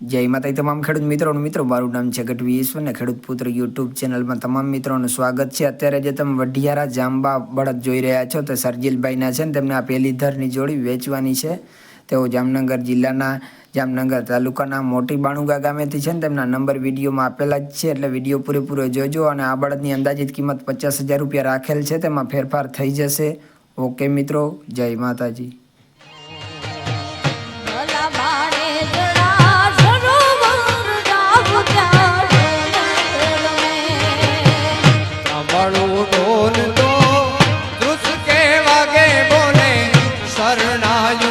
જય માતાજી તમામ ખેડૂત મિત્રોનું મિત્રો, મારું નામ છે ગઢવી ઈશ્વર ને ખેડૂત પુત્ર યુટ્યુબ ચેનલમાં તમામ મિત્રોનું સ્વાગત છે. અત્યારે જે તમે વઢિયારા જાંબા બળદ જોઈ રહ્યા છો તે સરજીલભાઈના છે ને તેમને આ પેલી ધરની જોડી વેચવાની છે. તેઓ જામનગર જિલ્લાના, જામનગર તાલુકાના મોટી બાણુગા ગામેથી છે ને તેમના નંબર વિડીયોમાં આપેલા જ છે. એટલે વીડિયો પૂરેપૂરો જોજો અને આ બળદની અંદાજિત કિંમત પચાસ હજાર રૂપિયા રાખેલ છે. તેમાં ફેરફાર થઈ જશે. ઓકે મિત્રો, જય માતાજી. கருணாயு